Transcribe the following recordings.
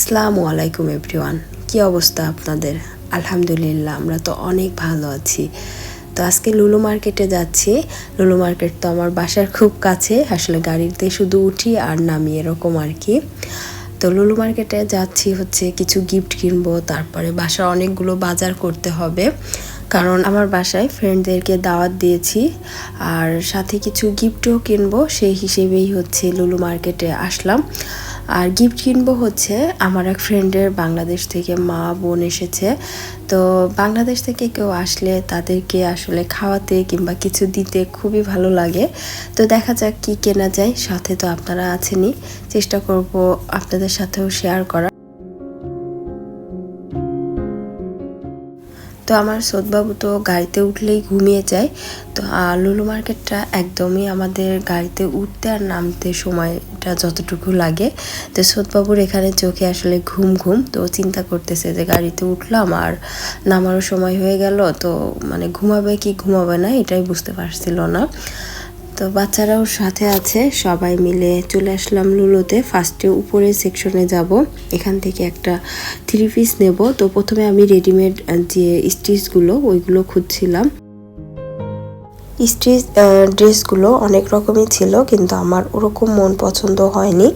আসসালামু আলাইকুম এভরিওয়ান। কি অবস্থা আপনাদের? আলহামদুলিল্লাহ, আমরা তো অনেক ভালো আছি। তো আজকে লুলু মার্কেটে যাচ্ছি। লুলু মার্কেট তো আমার বাসার খুব কাছে। আসলে গাড়িতে শুধু উঠি আর নামি, এরকম আর কি। তো লুলু মার্কেটে যাচ্ছি হচ্ছে কিছু গিফট কিনবো, তারপরে বাসার অনেকগুলো বাজার করতে হবে। কারণ আমার বাসায় ফ্রেন্ডদেরকে দাওয়াত দিয়েছি। আর সাথে কিছু গিফটও কিনবো, সেই হিসেবেই হচ্ছে লুলু মার্কেটে আসলাম। আর গিফট কিনবো হচ্ছে আমার এক ফ্রেন্ডের বাংলাদেশ থেকে মা বোন এসেছে। তো বাংলাদেশ থেকে কেউ আসলে তাদেরকে আসলে খাওয়াতে কিংবা কিছু দিতে খুবই ভালো লাগে। তো দেখা যাক কি কেনা যায়, সাথে তো আপনারা আছেনই। চেষ্টা করব আপনাদের সাথেও শেয়ার করা তো আমার সোদবাবু তো গাড়িতে উঠলেই ঘুমিয়ে যায়। তো লুলু মার্কেটটা একদমই আমাদের গাড়িতে উঠতে আর নামতে সময়টা যতটুকু লাগে। তো সোদবাবুর এখানে চোখে আসলে ঘুম ঘুম, তো চিন্তা করতেছে যে গাড়িতে উঠলাম আর নামারও সময় হয়ে গেল, তো মানে ঘুমাবে কি ঘুমাবে না এটাই বুঝতে পারছিল না। তো বাচ্চারাও সাথে আছে, সবাই মিলে চলে আসলাম লুলোতে। ফার্স্টে উপরের সেকশনে যাব, এখান থেকে একটা থ্রি পিস নেব। তো প্রথমে আমি রেডিমেড যে স্টিচগুলো ওইগুলো খুঁজছিলাম। স্ট্রিচ ড্রেসগুলো অনেক রকমই ছিল, কিন্তু আমার ওরকম মন পছন্দ হয়নি।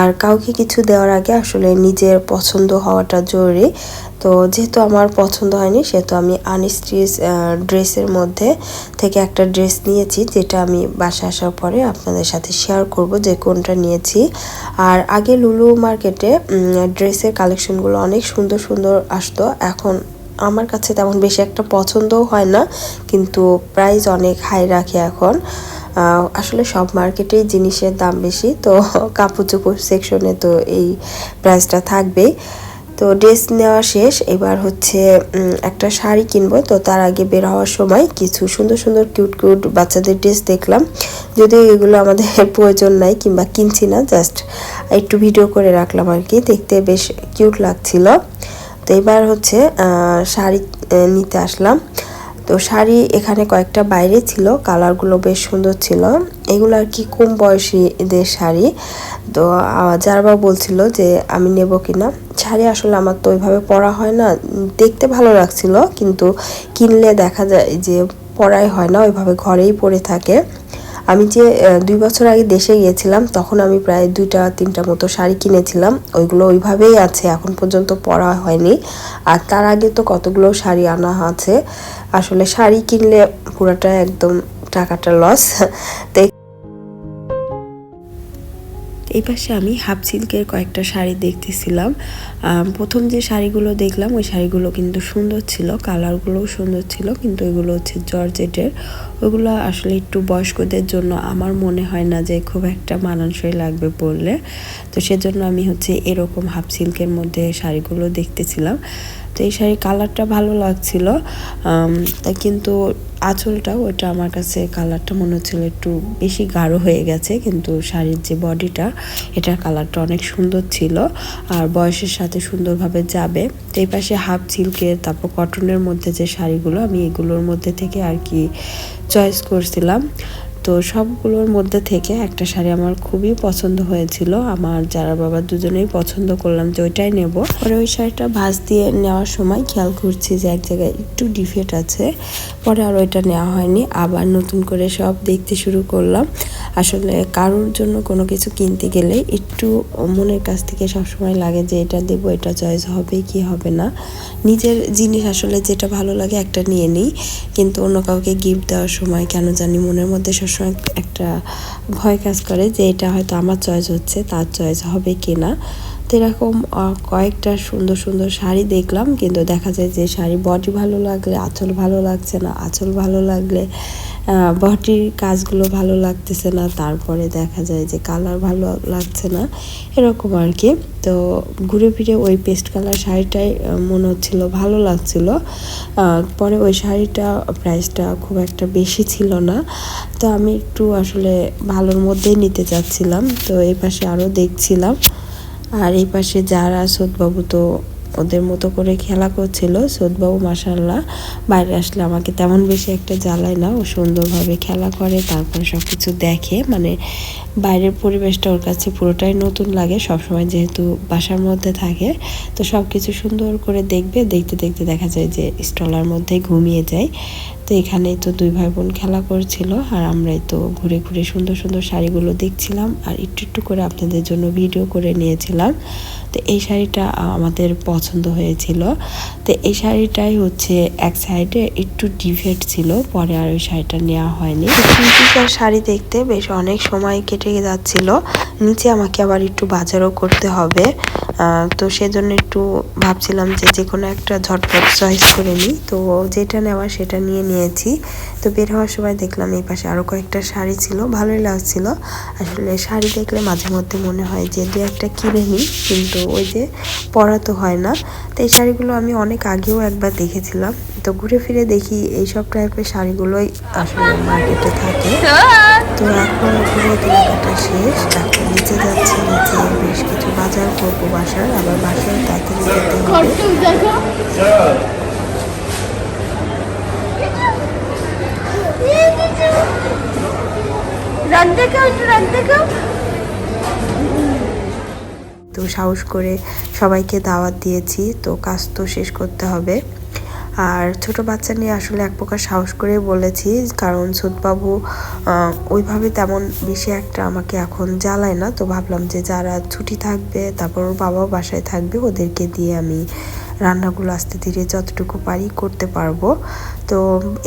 আর কাউকে কিছু দেওয়ার আগে আসলে নিজের পছন্দ হওয়াটা জরুরি। তো যেহেতু আমার পছন্দ হয়নি, সেহেতু আমি আনস্ট্রিচ ড্রেসের মধ্যে থেকে একটা ড্রেস নিয়েছি, যেটা আমি বাসা আসার পরে আপনাদের সাথে শেয়ার করব যে কোনটা নিয়েছি। আর আগে লুলু মার্কেটে ড্রেসের কালেকশনগুলো অনেক সুন্দর সুন্দর আসতো, এখন আমার কাছে তেমন বেশি একটা পছন্দও হয় না, কিন্তু প্রাইস অনেক হাই রাখে এখন। আসলে সব মার্কেটেই জিনিসের দাম বেশি, তো কাপড় চোপড় সেকশনে তো এই প্রাইসটা থাকবেই। তো ড্রেস নেওয়া শেষ, এবার হচ্ছে একটা শাড়ি কিনবো, তো তার আগে বের হওয়ার সময় কিছু সুন্দর সুন্দর কিউট কিউট বাচ্চাদের ড্রেস দেখলাম। যদিও এগুলো আমাদের প্রয়োজন নাই, কিংবা কিনছি না জাস্ট একটু ভিডিও করে রাখলাম আর কি, দেখতে বেশ কিউট লাগছিল। তো এবার হচ্ছে শাড়ি নিতে আসলাম। তো শাড়ি এখানে কয়েকটা বাইরে ছিল, কালারগুলো বেশ সুন্দর ছিল। এগুলো আর কি কম বয়সীদের শাড়ি। তো যারা বলছিল যে, আমি নেব কিনা? শাড়ি আসলে আমার তো ওইভাবে পরা হয় না। দেখতে ভালো লাগছিল, কিন্তু কিনলে দেখা যায় যে, পরাই হয় না, ওইভাবে ঘরেই পরে থাকে। আমি যে দুই বছর আগে দেশে গিয়েছিলাম, তখন আমি প্রায় দুইটা, তিনটা মতো শাড়ি কিনেছিলাম। ওইগুলো ওইভাবেই আছে, এখন পর্যন্ত পরা হয়নি। আর তার আগে তো কতগুলো শাড়ি আনা আছে। আসলে শাড়ি কিনলে পুরোটা একদম টাকাটা লস তাই এই পাশে আমি হাফ সিল্কের কয়েকটা শাড়ি দেখতেছিলাম। প্রথম যে শাড়িগুলো দেখলাম, ওই শাড়িগুলো কিন্তু সুন্দর ছিল, কালারগুলোও সুন্দর ছিল, কিন্তু এগুলো হচ্ছে জর্জেটের। ওগুলো আসলে একটু বয়স্কদের জন্য আমার মনে হয় না যে খুব একটা মানানসই লাগবে পরলে। তো সেজন্য আমি হচ্ছে এরকম হাফ সিল্কের মধ্যে শাড়িগুলো দেখতেছিলাম। তো এই শাড়ির কালারটা ভালো লাগছিল তা কিন্তু আঁচলটা ওইটা আমার কাছে কালারটা মনে হচ্ছিল একটু বেশি গাঢ় হয়ে গেছে, কিন্তু শাড়ির যে বডিটা, এটার কালারটা অনেক সুন্দর ছিল আর বয়সের সাথে সুন্দরভাবে যাবে। তো এই পাশে হাফ সিল্কের তারপর কটনের মধ্যে যে শাড়িগুলো, আমি এগুলোর মধ্যে থেকে আর কি চয়েস করছিলাম। তো সবগুলোর মধ্যে থেকে একটা শাড়ি আমার খুবই পছন্দ হয়েছিল। আমার যারা বাবা দুজনেই পছন্দ করলাম যে ওইটাই নেব। পরে ওই শাড়িটা ভাজ দিয়ে নেওয়ার সময় খেয়াল করছি যে এক জায়গায় একটু ডিফেক্ট আছে। পরে আর ওইটা নেওয়া হয়নি। আবার নতুন করে সব দেখতে শুরু করলাম। আসলে কারোর জন্য কোনো কিছু কিনতে গেলে একটু মনের কাছ থেকে সবসময় লাগে যে এটা দেবো, এটা চয়েস হবে কি হবে না। নিজের জিনিস আসলে যেটা ভালো লাগে একটা নিয়ে নিই। কিন্তু অন্য কাউকে গিফট দেওয়ার সময় কেন জানি মনের মধ্যে সবসময় একটা ভয় কাজ করে যে এটা হয়তো আমার চয়েস হচ্ছে, তার চয়েস হবে কি না তো এরকম কয়েকটা সুন্দর সুন্দর শাড়ি দেখলাম, কিন্তু দেখা যায় যে শাড়ি বডি ভালো লাগলে, আঁচল ভালো লাগছে না, আঁচল ভালো লাগলে বডির কাজগুলো ভালো লাগতেছে না, তারপরে দেখা যায় যে কালার ভালো লাগছে না, এরকম আর কি তো ঘুরে ফিরে ওই পেস্ট কালার শাড়িটাই মনে হচ্ছিল ভালো লাগছিল। পরে ওই শাড়িটা প্রাইসটা খুব একটা বেশি ছিল না। তো আমি একটু আসলে ভালোর মধ্যেই নিতে চাচ্ছিলাম। তো এই পাশে আরও দেখছিলাম। আর এই পাশে যারা সোদবাবু তো ওদের মতো করে খেলা করছিল, সৌদবাবু মাসাল্লাহ বাইরে আসলে আমাকে তেমন বেশি একটা জ্বালায় না, ও সুন্দরভাবে খেলা করে, তারপরে সব কিছু দেখে মানে বাইরের পরিবেশটা ওর কাছে পুরোটাই নতুন লাগে, সবসময় যেহেতু বাসার মধ্যে থাকে, তো সব কিছু সুন্দর করে দেখবে, দেখতে দেখতে দেখা যায় যে স্টলার মধ্যে ঘুমিয়ে যায় তো এখানেই তো দুই ভাই বোন খেলা করছিল আর আমরাই তো ঘুরে ঘুরে সুন্দর সুন্দর শাড়িগুলো দেখছিলাম আর একটু একটু করে আপনাদের জন্য ভিডিও করে নিয়েছিলাম। তো এই শাড়িটা আমাদের পছন্দ হয়েছিল। তো এই শাড়িটাই হচ্ছে এক সাইডে একটু ডিভেট ছিল, পরে আর ওই শাড়িটা নেওয়া হয়নি। আর শাড়ি দেখতে বেশ অনেক সময় কেটে যাচ্ছিল, নিচে আমাকে আবার একটু বাজারও করতে হবে। তো সেজন্য একটু ভাবছিলাম যে যে কোনো একটা ঝটপট চয়েস করে নিই। তো যেটা নেওয়া সেটা নিয়ে নিয়েছি। তো বের হওয়ার সময় দেখলাম এই পাশে আরও কয়েকটা শাড়ি ছিল, ভালোই লাগছিল। আসলে শাড়ি দেখলে মাঝে মধ্যে মনে হয় যে দু একটা কিনে নিই কিন্তু ওই যে পরা তো হয় না। তো এই শাড়িগুলো আমি অনেক আগেও একবার দেখেছিলাম। তো ঘুরে ফিরে দেখি এইসব টাইপের শাড়িগুলোই আসলে মার্কেটে থাকে। তো এখন ঘুরে কেনাকাটা শেষ এখন নিচে যাচ্ছি, নিচে বেশ কিছু বাজার করব বাসার, আবার বাসায় তাড়াতাড়ি যেতে হবে। তো সাহস করে সবাইকে দাওয়াত দিয়েছি, তো কাজ তো শেষ করতে হবে। আর ছোট বাচ্চা নিয়ে আসলে এক প্রকার সাহস করে বলেছি, কারণ সুদবাবু ওইভাবে তেমন বেশি একটা আমাকে এখন জ্বালায় না, তো ভাবলাম যে যারা ছুটি থাকবে, তারপর ওর বাবাও বাসায় থাকবে, ওদেরকে দিয়ে আমি রান্নাগুলো আস্তে ধীরে যতটুকু পারি করতে পারব। তো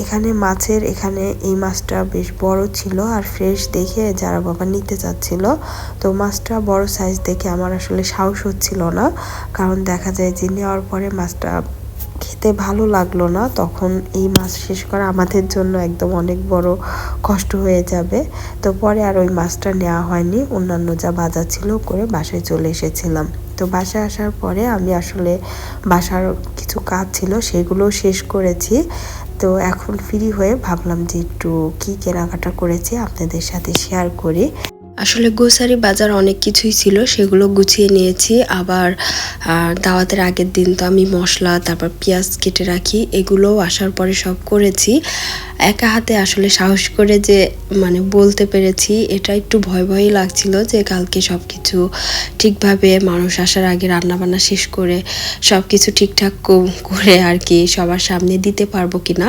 এখানে মাছের, এখানে এই মাছটা বেশ বড় ছিল আর ফ্রেশ দেখে যারা বাবা নিতে চাচ্ছিল, তো মাছটা বড় সাইজ দেখে আমার আসলে সাহস হচ্ছিল না। কারণ দেখা যায় যে নেওয়ার পরে মাছটা খেতে ভালো লাগল না, তখন এই মাছ শেষ করা আমাদের জন্য একদম অনেক বড় কষ্ট হয়ে যাবে। তো পরে আর ওই মাছটা নেওয়া হয়নি, অন্যান্য যা বাজার ছিল করে বাসায় চলে এসেছিলাম। তো বাসায় আসার পরে আমি আসলে বাসার কিছু কাজ ছিল সেগুলো শেষ করেছি। তো এখন ফ্রি হয়ে ভাবলাম যে একটু কী কেনাকাটা করেছি আপনাদের সাথে শেয়ার করি। আসলে গোসারি বাজার অনেক কিছুই ছিল, সেগুলো গুছিয়ে নিয়েছি। আবার দাওয়াতের আগের দিন তো আমি মশলা, তারপর পেঁয়াজ কেটে রাখি, এগুলোও আসার পরে সব করেছি। একা হাতে আসলে সাহস করে যে মানে বলতে পেরেছি, এটা একটু ভয় ভয়ই লাগছিল যে, কালকে সব কিছু ঠিকভাবে, মানুষ আসার আগে রান্নাবান্না শেষ করে সব কিছু ঠিকঠাক করে আর কি সবার সামনে দিতে পারব কি না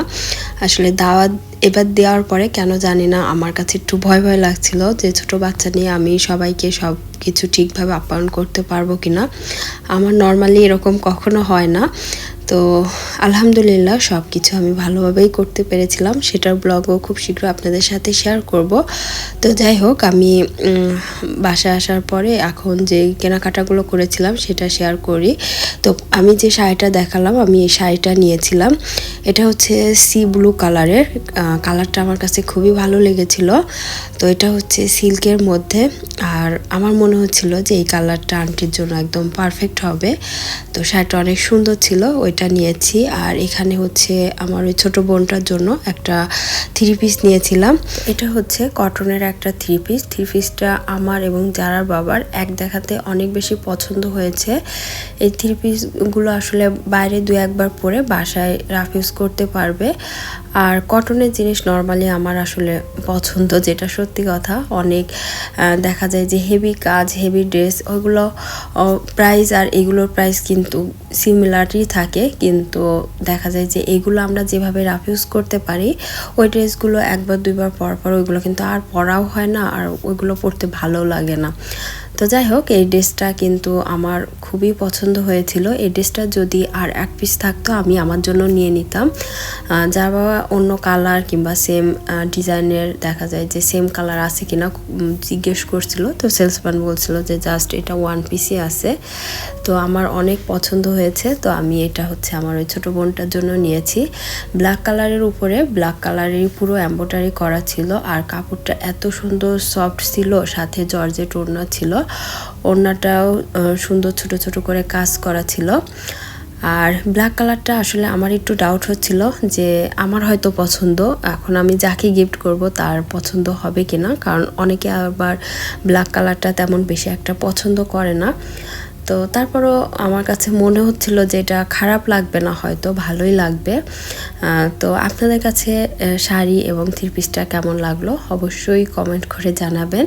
আসলে দাওয়াত এবার দেওয়ার পরে কেন জানি না আমার কাছে একটু ভয় ভয় লাগছিল যে ছোট বাচ্চা নিয়ে আমি সবাইকে সব কিছু ঠিকভাবে আপ্যায়ন করতে পারব কি না আমার নর্মালি এরকম কখনো হয় না। তো আলহামদুলিল্লাহ সব কিছু আমি ভালোভাবেই করতে পেরেছিলাম। সেটার ব্লগও খুব শীঘ্র আপনাদের সাথে শেয়ার করব। তো যাই হোক, আমি বাসায় আসার পরে এখন যে কেনাকাটাগুলো করেছিলাম সেটা শেয়ার করি। তো আমি যে শাড়িটা দেখালাম, আমি এই শাড়িটা নিয়েছিলাম। এটা হচ্ছে সি ব্লু কালারের কালারটা আমার কাছে খুবই ভালো লেগেছিল। তো এটা হচ্ছে সিল্কের মধ্যে। আর আমার মনে হচ্ছিল যে এই কালারটা আন্টির জন্য একদম পারফেক্ট হবে। তো শাড়িটা অনেক সুন্দর ছিল। ওইটা নিয়েছি। আর এখানে হচ্ছে আমার ওই ছোটো বোনটার জন্য একটা থ্রি পিস নিয়েছিলাম। এটা হচ্ছে কটনের একটা থ্রি পিস থ্রি পিসটা আমার এবং যারার বাবার এক দেখাতে অনেক বেশি পছন্দ হয়েছে। এই থ্রি পিসগুলো আসলে বাইরে দু একবার পরে বাসায় রাফ ইউজ করতে পারবে। আর কটনের জিনিস নর্মালি আমার আসলে পছন্দ, যেটা সত্যি কথা। অনেক দেখা যায় যে হেভি কাজ হেভি ড্রেস ওইগুলো প্রাইস আর এগুলোর প্রাইস কিন্তু সিমিলারই থাকে। কিন্তু দেখা যায় যে এগুলো আমরা যেভাবে রাফ ইউজ করতে পারি, ওই ড্রেসগুলো একবার, দুইবার পর পর ওইগুলো কিন্তু আর পরাও হয় না আর ওইগুলো পড়তে ভালো লাগে না। তো যাই হোক, এই ড্রেসটা কিন্তু আমার খুবই পছন্দ হয়েছিল। এই ড্রেসটা যদি আর এক পিস থাকতো, আমি আমার জন্য নিয়ে নিতাম। যা বাবা অন্য কালার কিংবা সেম ডিজাইনের দেখা যায় যে সেম কালার আছে কিনা জিজ্ঞেস করছিল। তো সেলসম্যান বলছিল যে জাস্ট এটা ওয়ান পিসই আছে। তো আমার অনেক পছন্দ হয়েছে। তো আমি এটা হচ্ছে আমার ওই ছোটো বোনটার জন্য নিয়েছি। ব্ল্যাক কালারের উপরে ব্ল্যাক কালারেরই পুরো এম্বোটারি করা ছিল। আর কাপড়টা এত সুন্দর সফট ছিল, সাথে জর্জেট ওড়না ছিল। ওড়নাটাও সুন্দর ছোট ছোট করে কাজ করা ছিল। আর ব্ল্যাক কালারটা আসলে আমার একটু ডাউট হচ্ছিল যে আমার হয়তো পছন্দ। এখন আমি যাকে গিফট করব তার পছন্দ হবে কি না কারণ অনেকে আবার ব্ল্যাক কালারটা তেমন বেশি একটা পছন্দ করে না। তো তারপরও আমার কাছে মনে হচ্ছিল যে এটা খারাপ লাগবে না, হয়তো ভালোই লাগবে। তো আপনাদের কাছে শাড়ি এবং থ্রি পিসটা কেমন লাগল? অবশ্যই কমেন্ট করে জানাবেন।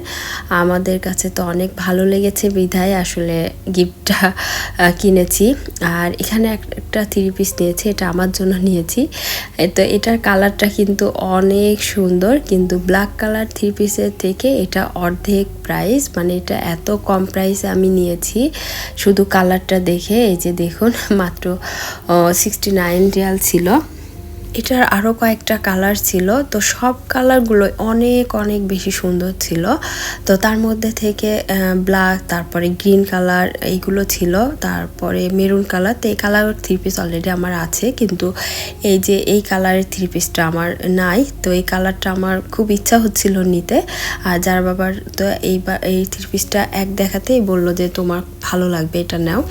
আমাদের কাছে তো অনেক ভালো লেগেছে বিধায়, আসলে গিফটটা কিনেছি। আর এখানে একটা থ্রি পিস নিয়েছি, এটা আমার জন্য নিয়েছি। তো এটার কালারটা কিন্তু অনেক সুন্দর, কিন্তু ব্ল্যাক কালার থ্রি পিসের থেকে এটা অর্ধেক প্রাইস মানে এটা এত কম প্রাইসে আমি নিয়েছি। শুধু কালারটা দেখে এই যে দেখুন মাত্র সিক্সটি নাইন রিয়াল ছিল। এটার আরও কয়েকটা কালার ছিল। তো সব কালারগুলো অনেক অনেক বেশি সুন্দর ছিল। তো তার মধ্যে থেকে ব্ল্যাক তারপরে গ্রিন কালার এইগুলো ছিল। তারপরে মেরুন কালার তো এই কালার থ্রি পিস অলরেডি আমার আছে। কিন্তু এই যে এই কালারের থ্রি পিসটা আমার নাই। তো এই কালারটা আমার খুব ইচ্ছা হচ্ছিল নিতে। আর যার বাবার তো এইবার, এই থ্রি পিসটা এক দেখাতেই বলল যে তোমার ভালো লাগবে, এটা নাও।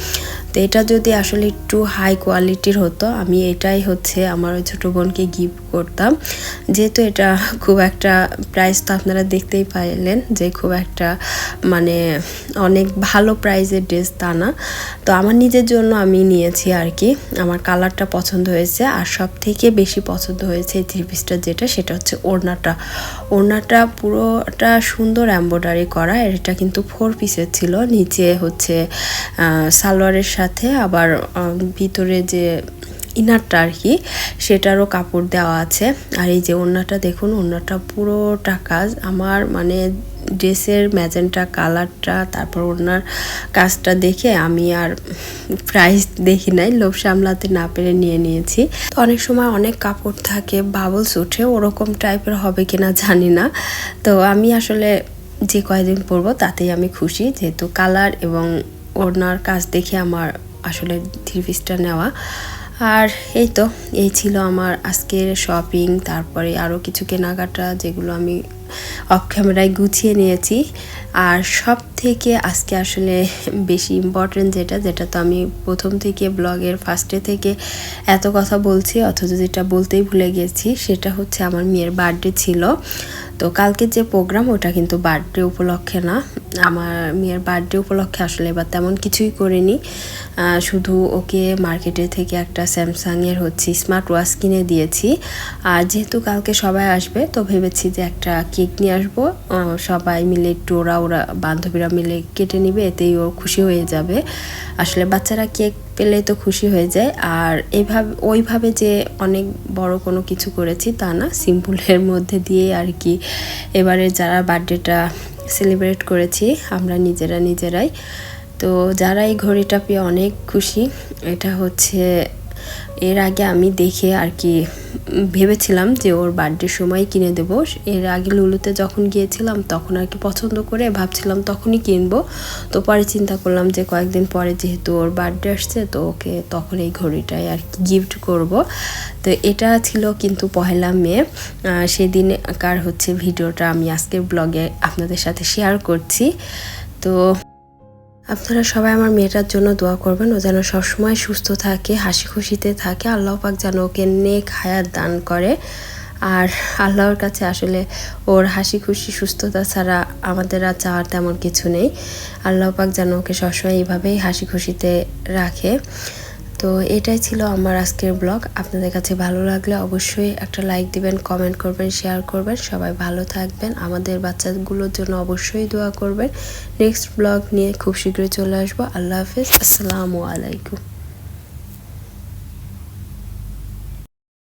তো এটা যদি আসলে একটু হাই কোয়ালিটির হতো, আমি এটাই হচ্ছে আমার ওই ছোটো বোনকে গিফট করতাম। যেহেতু এটা খুব একটা প্রাইস তো আপনারা দেখতেই পাইলেন যে খুব একটা মানে অনেক ভালো প্রাইজের ড্রেস তা না। তো আমার নিজের জন্য আমি নিয়েছি আর কি। আমার কালারটা পছন্দ হয়েছে আর সব থেকে বেশি পছন্দ হয়েছে এই থ্রি পিসটা যেটা, সেটা হচ্ছে ওড়নাটা। ওড়নাটা পুরোটা সুন্দর এম্ব্রয়ডারি করা এটা কিন্তু ফোর পিসের ছিল। নিচে হচ্ছে সালোয়ারের সাথে আবার ভিতরে যে ইনারটা আর কি সেটারও কাপড় দেওয়া আছে। আর এই যে ওড়নাটা দেখুন, ওড়নাটা পুরোটা কাজ। আমার মানে ড্রেসের ম্যাজেন্টা কালারটা, তারপর ওনার কাজটা দেখে আমি আর প্রাইস দেখি নাই, লোভ সামলাতে না পেরে নিয়ে নিয়েছি। অনেক সময় অনেক কাপড় থাকে, বাবলস উঠে ওরকম টাইপের হবে কিনা জানি না। তো আমি আসলে যে কয়দিন পরবো তাতেই আমি খুশি, যেহেতু কালার এবং ওড়নার কাজ দেখে আমার আসলে থ্রি পিসটা নেওয়া। আর এই তো, এই ছিল আমার আজকের শপিং তারপরে আরও কিছু কেনাকাটা যেগুলো আমি অফ ক্যামেরায় গুছিয়ে নিয়েছি। আর সব থেকে আজকে আসলে বেশি ইম্পর্টেন্ট যেটা যেটা তো আমি প্রথম থেকে ব্লগের ফার্স্টে থেকে এত কথা বলছি, অথচ যেটা বলতেই ভুলে গেছি, সেটা হচ্ছে আমার মেয়ের বার্থডে ছিল। তো কালকে যে প্রোগ্রাম ওটা কিন্তু বার্থডে উপলক্ষে না। আমার মেয়ের বার্থডে উপলক্ষে আসলে এবার তেমন কিছুই করিনি। শুধু ওকে মার্কেটে থেকে একটা স্যামসাংয়ের হচ্ছে স্মার্ট ওয়াচ কিনে দিয়েছি। আর যেহেতু কালকে সবাই আসবে, তো ভেবেছি যে একটা কেক নিয়ে আসব। সবাই মিলে একটু ওরা, বান্ধবীরা মিলে কেটে নিবে, এতেই ও খুশি হয়ে যাবে। আসলে বাচ্চারা কেক পেলে তো খুশি হয়ে যায়। আর এভাবে, ওইভাবে যে অনেক বড় কোনো কিছু করেছি তা না, সিম্পলের মধ্যে দিয়ে আর কি। এবারে যারা বার্থডেটা সেলিব্রেট করেছি, আমরা নিজেরা নিজেরাই। তো যারা এই ঘড়িটা পেয়ে অনেক খুশি, এটা হচ্ছে এর আগে আমি দেখে আর কি ভেবেছিলাম যে ওর বার্থডের সময় কিনে দেবো। এর আগে লুলুতে যখন গিয়েছিলাম তখন আর কি পছন্দ করে ভাবছিলাম তখনই কিনবো। তো পরে চিন্তা করলাম যে কয়েকদিন পরে যেহেতু ওর বার্থডে আসছে, তো ওকে তখন এই ঘড়িটাই আর কি গিফট করব। তো এটা ছিল কিন্তু পহেলা মে। সেদিনকার হচ্ছে ভিডিওটা আমি আজকের ব্লগে আপনাদের সাথে শেয়ার করছি। তো আপনারা সবাই আমার মেয়েটার জন্য দোয়া করবেন। ও যেন সবসময় সুস্থ থাকে, হাসি খুশিতে থাকে। আল্লাহ পাক যেন ওকে নেক হায়াত দান করে। আর আল্লাহর কাছে আসলে ওর হাসি খুশি, সুস্থতা ছাড়া আমাদের আর চাওয়ার তেমন কিছু নেই। আল্লাহ পাক যেন ওকে সবসময় এইভাবেই হাসি খুশিতে রাখে। তো এটাই ছিল আমার আজকের ব্লগ। আপনাদের কাছে ভালো লাগলে অবশ্যই একটা লাইক দিবেন কমেন্ট করবেন শেয়ার করবেন। সবাই ভালো থাকবেন। আমাদের বাচ্চাগুলোর জন্য অবশ্যই দোয়া করবেন। নেক্সট ব্লগ নিয়ে খুব শীঘ্রই চলে আসব। আল্লাহ হাফিজ। আসসালামু আলাইকুম।